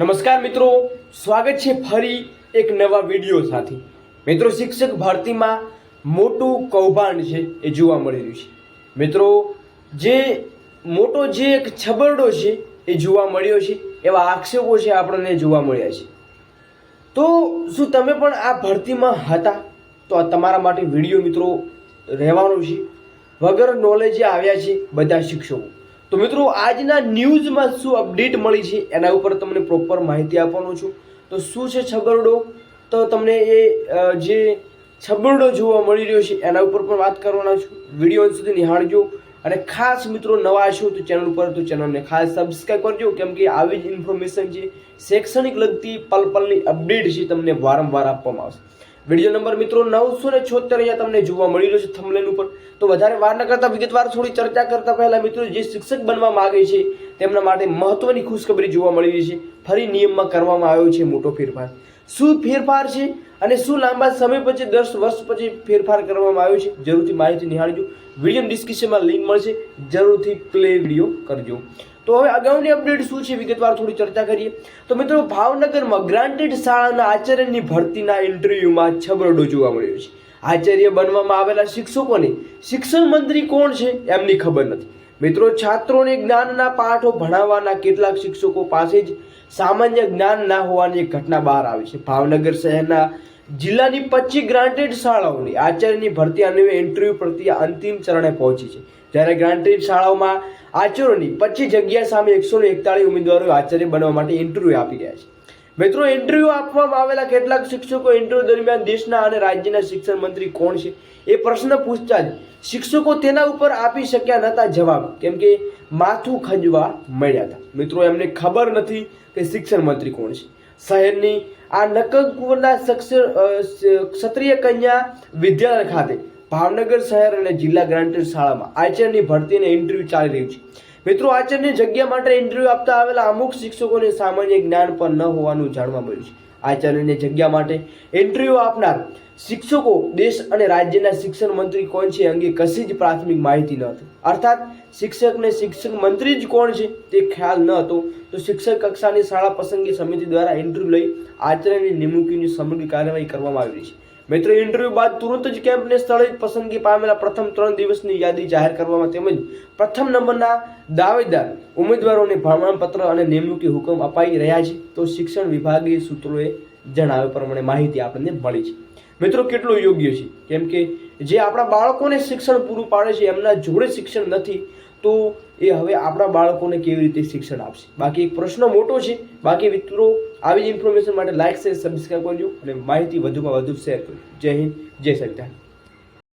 નમસ્કાર મિત્રો, સ્વાગત છે ફરી એક નવા વીડિયો સાથે. મિત્રો, શિક્ષક ભરતીમાં મોટું કૌભાંડ છે એ જોવા મળી રહ્યું છે. મિત્રો, જે મોટો જે એક છબરડો છે એ જોવા મળ્યો છે, એવા આક્ષેપો છે આપણને જોવા મળ્યા છે. તો શું તમે પણ આ ભરતીમાં હતા? તો આ તમારા માટે વીડિયો મિત્રો રહેવાનો છે. વગર નોલેજે આવ્યા છે બધા શિક્ષકો. તો મિત્રો, આજના ન્યૂઝમાં શું અપડેટ મળી છે એના ઉપર તમને પ્રોપર માહિતી આપવાનો છું. તો શું છે છબરડો તો તમને એ જે છબરડો જોવા મળી રહ્યો છે એના ઉપર પણ વાત કરવાના છું. વીડિયો સુધી નિહાળજો. અને ખાસ મિત્રો નવા છો તો ચેનલ ઉપર, તો ચેનલને ખાસ સબસ્ક્રાઈબ કરજો. કેમ કે આવી જ ઇન્ફોર્મેશન છે. શૈક્ષણિક લગતી પલ પલની અપડેટ છે તમને વારંવાર આપવામાં આવશે. વીડિયો નંબર મિત્રો નવસો ને છોતેર અહીંયા તમને જોવા મળી રહ્યો છે થમલેન ઉપર. તો વધારે વાર ન કરતા, વિગતવાર થોડી ચર્ચા કરતા પહેલા મિત્રો જે શિક્ષક બનવા માંગે છે, તેમના માટે મહત્વની ખુશખબરી જોવા મળી રહી છે. ફરી નિયમમાં કરવામાં આવ્યો છે મોટો ફેરફાર. શું ફેરફાર છે અને શું લાંબા સમય પછી, દસ વર્ષ પછી ફેરફાર કરવામાં આવ્યો છે? જરૂરથી માહિતી નિહાળજો. વીડિયો ડિસ્ક્રિપ્શનમાં લિંક મળશે. જરૂરથી પ્લે વીડિયો કરજો. તો હવે અગાઉની અપડેટ શું છે? વિગતવાર થોડી ચર્ચા કરીએ. તો મિત્રો, ભાવનગરમાં ગ્રાન્ટેડ શાળાના આચાર્યની ભરતીના ઇન્ટરવ્યુમાં છબરડો જોવા મળ્યો છે. આચાર્ય બનવામાં આવેલા શિક્ષકોને શિક્ષણ મંત્રી કોણ છે એમની ખબર નથી. મિત્રો, છાત્રોને જ્ઞાનના પાઠો ભણાવવાના કેટલાક શિક્ષકો પાસે જ સામાન્ય જ્ઞાન ના હોવાની એક ઘટના બહાર આવી છે. ભાવનગર શહેરના જિલ્લાની પચીસ ગ્રાન્ટેડ શાળાઓની આચાર્યની ભરતી અન્વયે ઇન્ટરવ્યૂ પ્રક્રિયા અંતિમ ચરણે પહોંચી છે. જ્યારે ગ્રાન્ટેડ શાળાઓમાં આચાર્યોની પચીસ જગ્યા સામે એકસો એકતાળીસ ઉમેદવારો આચાર્ય બનવા માટે ઇન્ટરવ્યૂ આપી રહ્યા છે. મિત્રો ઇન્ટરવ્યૂ આપવામાં આવેલા કેટલાક શિક્ષકો ઇન્ટરવ્યૂ દરમિયાન દેશના અને રાજ્યના શિક્ષણ મંત્રી કોણ છે એ પ્રશ્ન પૂછતા જ શિક્ષકો તેના ઉપર આપી શક્યા નહોતા જવાબ, કેમ કે માથું ખંજવા મળ્યા હતા. મિત્રો, એમને ખબર નથી કે શિક્ષણ મંત્રી કોણ છે. શહેરની આ સ- ક્ષત્રિય કન્યા વિદ્યાલય ખાતે ભાવનગર શહેર અને જિલ્લા ગ્રાન્ટેડ શાળામાં આચાર્યની ભરતીને ઇન્ટરવ્યુ ચાલી રહ્યું છે. મિત્રો, આચાર્યની જગ્યા માટે ઇન્ટરવ્યુ આપતા આવેલા અમુક શિક્ષકોને સામાન્ય જ્ઞાન પણ ન હોવાનું જાણવા મળ્યું છે. આચાર્યની જગ્યા માટે ઇન્ટરવ્યુ આપનાર શિક્ષકો દેશ અને રાજ્યના શિક્ષણ મંત્રી કોણ છે અંગે કશી જ પ્રાથમિક માહિતી ન હતી. અર્થાત શિક્ષકને શિક્ષક મંત્રી જ કોણ છે તે ખ્યાલ ન હતો. તો શિક્ષક કક્ષાની શાળા પસંદગી સમિતિ દ્વારા ઇન્ટરવ્યુ લઈ આચાર્યની નિમણૂકીની સમગ્ર કાર્યવાહી કરવામાં આવી રહી છે. મિત્રો ઇન્ટરવ્યુ બાદ તુરંત જ કેમ્પને સ્થળે પસંદગી પામેલા પ્રથમ ત્રણ દિવસની યાદી જાહેર કરવામાં તેમજ પ્રથમ નંબરના દાવેદાર ઉમેદવારોને પ્રમાણપત્ર અને નિમણૂકી હુકમ અપાઈ રહ્યા છે. તો શિક્ષણ વિભાગીય સૂત્રોએ જણાવ્યા પ્રમાણે માહિતી આપણને મળી છે. મિત્રો, કેટલું યોગ્ય છે? કેમ કે જે આપણા બાળકોને શિક્ષણ પૂરું પાડે છે, એમના જોડે શિક્ષણ નથી તો એ હવે આપણા બાળકોને કેવી રીતે શિક્ષણ આપશે? બાકી એક પ્રશ્ન મોટો છે. બાકી મિત્રો, આવી જ ઇન્ફોર્મેશન માટે લાઇક શેર સબસ્ક્રાઈબ કરજો અને માહિતી વધુમાં વધુ શેર કરજો. જય હિન્દ, જય સંવિધાન